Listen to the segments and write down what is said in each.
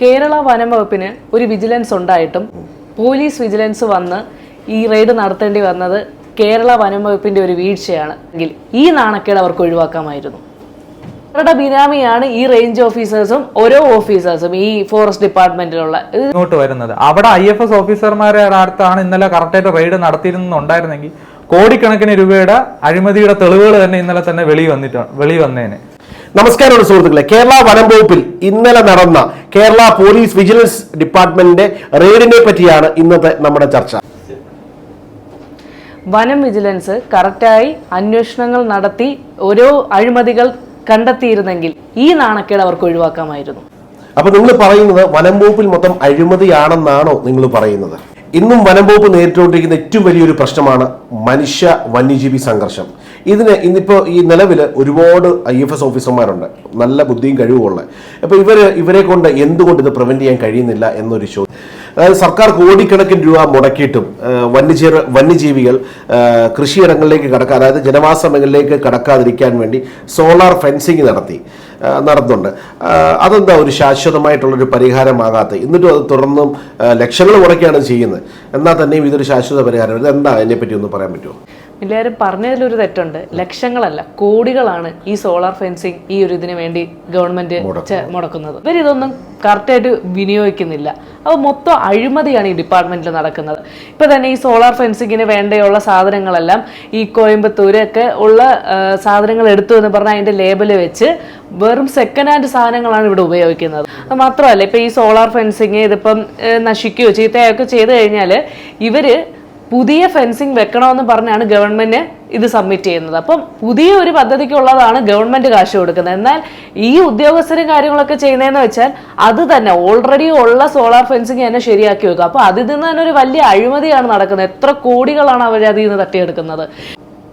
കേരള വനംവകുപ്പിന് ഒരു വിജിലൻസ് ഉണ്ടായിട്ടും police vigilance വന്ന് ഈ റെയ്ഡ് നടത്തേണ്ടി വന്നത് കേരള വനംവകുപ്പിന്റെ ഒരു വീഴ്ചയാണ്. എങ്കിൽ ഈ നാണക്കേട് അവർക്ക് ഒഴിവാക്കാമായിരുന്നു. അവരുടെ ബിനാമിയാണ് ഈ റേഞ്ച് ഓഫീസേഴ്സും ഓരോ ഓഫീസേഴ്സും ഈ ഫോറസ്റ്റ് ഡിപ്പാർട്ട്മെന്റിലുള്ള ഇങ്ങോട്ട് വരുന്നത്. അവിടെ ഐ എഫ് എസ് ഓഫീസർമാരെ അടുത്താണ് ഇന്നലെ കറക്റ്റായിട്ട് റെയ്ഡ് നടത്തിയിരുന്നുണ്ടായിരുന്നെങ്കിൽ കോടിക്കണക്കിന് രൂപയുടെ അഴിമതിയുടെ തെളിവുകൾ തന്നെ ഇന്നലെ തന്നെ വെളി വന്നിട്ടാണ് വെളി വന്നേനെ. നമസ്കാരമുണ്ട് സുഹൃത്തുക്കളെ കേരള വനം വകുപ്പിൽ ഇന്നലെ നടന്ന കേരള പോലീസ് വിജിലൻസ് ഡിപ്പാർട്ട്മെന്റിന്റെ റെയ്ഡിനെ പറ്റിയാണ് ഇന്നത്തെ നമ്മുടെ ചർച്ച. വനം വിജിലൻസ് കറക്റ്റായി അന്വേഷണങ്ങൾ നടത്തി ഓരോ അഴിമതികൾ കണ്ടെത്തിയിരുന്നെങ്കിൽ ഈ നാണക്കേട് അവർക്ക് ഒഴിവാക്കാമായിരുന്നു. അപ്പൊ നിങ്ങൾ പറയുന്നത് വനം വകുപ്പിൽ മൊത്തം അഴിമതിയാണെന്നാണോ നിങ്ങൾ പറയുന്നത്? ഇന്നും വനം വകുപ്പ് നേരിട്ടുകൊണ്ടിരിക്കുന്ന ഏറ്റവും വലിയൊരു പ്രശ്നമാണ് മനുഷ്യ വന്യജീവി സംഘർഷം. ഇതിന് ഇന്നിപ്പോൾ ഈ നിലവിൽ ഒരുപാട് ഐ എഫ് എസ് ഓഫീസർമാരുണ്ട് നല്ല ബുദ്ധിയും കഴിവുമുള്ള അപ്പോൾ ഇവർ ഇവരെ കൊണ്ട് എന്തുകൊണ്ട് ഇത് പ്രിവെന്റ് ചെയ്യാൻ കഴിയുന്നില്ല എന്നൊരു ചോദ്യം അതായത് സർക്കാർ കോടിക്കണക്കിന് രൂപ മുടക്കിയിട്ടും വന്യജീവ വന്യജീവികൾ കൃഷിയിടങ്ങളിലേക്ക് കടക്കാൻ അതായത് ജനവാസ മേഖലയിലേക്ക് കടക്കാതിരിക്കാൻ വേണ്ടി സോളാർ ഫെൻസിങ് നടത്തി നടന്നുണ്ട് അതെന്താ ഒരു ശാശ്വതമായിട്ടുള്ളൊരു പരിഹാരമാകാത്ത എന്നിട്ടും അത് തുടർന്നും ലക്ഷങ്ങൾ മുടക്കിയാണ് ചെയ്യുന്നത്. എന്നാൽ തന്നെയും ഇതൊരു ശാശ്വത പരിഹാരം. ഇതെന്താ അതിനെപ്പറ്റി ഒന്ന് പറയാൻ പറ്റുമോ? എല്ലാവരും പറഞ്ഞതിലൊരു തെറ്റുണ്ട്. ലക്ഷങ്ങളല്ല കോടികളാണ് ഈ സോളാർ ഫെൻസിങ് ഈ ഒരു ഇതിനു വേണ്ടി ഗവൺമെന്റ് മുടക്കുന്നത്. ഇവരിതൊന്നും കറക്റ്റായിട്ട് വിനിയോഗിക്കുന്നില്ല. അപ്പോൾ മൊത്തം അഴിമതിയാണ് ഈ ഡിപ്പാർട്ട്മെന്റിൽ നടക്കുന്നത്. ഇപ്പൊ തന്നെ ഈ സോളാർ ഫെൻസിങ്ങിന് വേണ്ടിയുള്ള സാധനങ്ങളെല്ലാം ഈ കോയമ്പത്തൂര് ഒക്കെ ഉള്ള സാധനങ്ങൾ എടുത്തു എന്ന് പറഞ്ഞാൽ അതിന്റെ ലേബൽ വെച്ച് വെറും സെക്കൻഡ് ഹാൻഡ് സാധനങ്ങളാണ് ഇവിടെ ഉപയോഗിക്കുന്നത്. അത് മാത്രമല്ല ഇപ്പൊ ഈ സോളാർ ഫെൻസിങ് ഇതിപ്പം നശിക്കുകയോ ചീത്തയൊക്കെ ചെയ്തു കഴിഞ്ഞാൽ ഇവർ പുതിയ ഫെൻസിങ് വെക്കണമെന്ന് പറഞ്ഞാണ് ഗവൺമെന്റ് ഇത് സബ്മിറ്റ് ചെയ്യുന്നത്. അപ്പം പുതിയ ഒരു പദ്ധതിക്കുള്ളതാണ് ഗവൺമെന്റ് കാശ് കൊടുക്കുന്നത്. എന്നാൽ ഈ ഉദ്യോഗസ്ഥരും കാര്യങ്ങളൊക്കെ ചെയ്യുന്നതെന്ന് വെച്ചാൽ അത് തന്നെ ഓൾറെഡി ഉള്ള സോളാർ ഫെൻസിങ് തന്നെ ശരിയാക്കി വെക്കുക. അപ്പൊ അതിൽ നിന്ന് തന്നെ ഒരു വലിയ അഴിമതിയാണ് നടക്കുന്നത്. എത്ര കോടികളാണ് അവർ അതിൽ നിന്ന് തട്ടിയെടുക്കുന്നത്?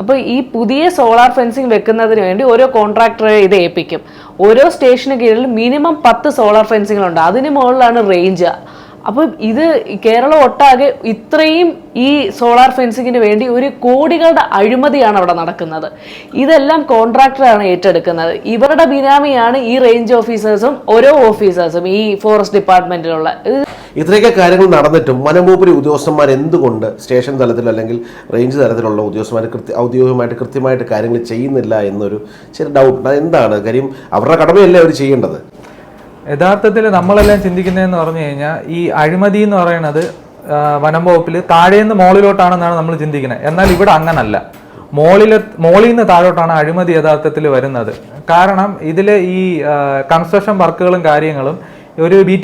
അപ്പോൾ ഈ പുതിയ സോളാർ ഫെൻസിങ് വെക്കുന്നതിന് വേണ്ടി ഓരോ കോൺട്രാക്ടറെ ഇത് ഏൽപ്പിക്കും. ഓരോ സ്റ്റേഷന് കീഴിൽ മിനിമം പത്ത് സോളാർ ഫെൻസിങ്ങളുണ്ട് അതിന് മുകളിലാണ് റേഞ്ച് അപ്പം ഇത് കേരളം ഒട്ടാകെ ഇത്രയും ഈ സോളാർ ഫെൻസിങ്ങിന് വേണ്ടി ഒരു കോടികളുടെ അഴിമതിയാണ് അവിടെ നടക്കുന്നത്. ഇതെല്ലാം കോൺട്രാക്ടറാണ് ഏറ്റെടുക്കുന്നത്. ഇവരുടെ ബിനാമിയാണ് ഈ റേഞ്ച് ഓഫീസേഴ്സും ഓരോ ഓഫീസേഴ്സും ഈ ഫോറസ്റ്റ് ഡിപ്പാർട്ട്മെന്റിലുള്ള ഇത് ഇത്രയൊക്കെ കാര്യങ്ങൾ നടന്നിട്ടും വനംവകുപ്പിലെ ഉദ്യോഗസ്ഥന്മാർ എന്തുകൊണ്ട് സ്റ്റേഷൻ തലത്തിൽ അല്ലെങ്കിൽ റേഞ്ച് തലത്തിലുള്ള ഉദ്യോഗസ്ഥന്മാർ കൃത്യ ഔദ്യോഗികമായിട്ട് കൃത്യമായിട്ട് കാര്യങ്ങൾ ചെയ്യുന്നില്ല എന്നൊരു ചെറിയ ഡൗട്ട് എന്താണ് കാര്യം? അവരുടെ കടമയല്ലേ അവർ ചെയ്യേണ്ടത്? യഥാർത്ഥത്തിൽ നമ്മളെല്ലാം ചിന്തിക്കുന്നതെന്ന് പറഞ്ഞു കഴിഞ്ഞാൽ ഈ അഴിമതി എന്ന് പറയുന്നത് വനം വകുപ്പിൽ താഴേന്ന് മോളിലോട്ടാണെന്നാണ് നമ്മൾ ചിന്തിക്കുന്നത്. എന്നാൽ ഇവിടെ അങ്ങനല്ല. മോളിൽ മോളിൽ നിന്ന് താഴോട്ടാണ് അഴിമതി യഥാർത്ഥത്തിൽ വരുന്നത്. കാരണം ഇതിൽ ഈ കൺസ്ട്രക്ഷൻ വർക്കുകളും കാര്യങ്ങളും ഒരു ബി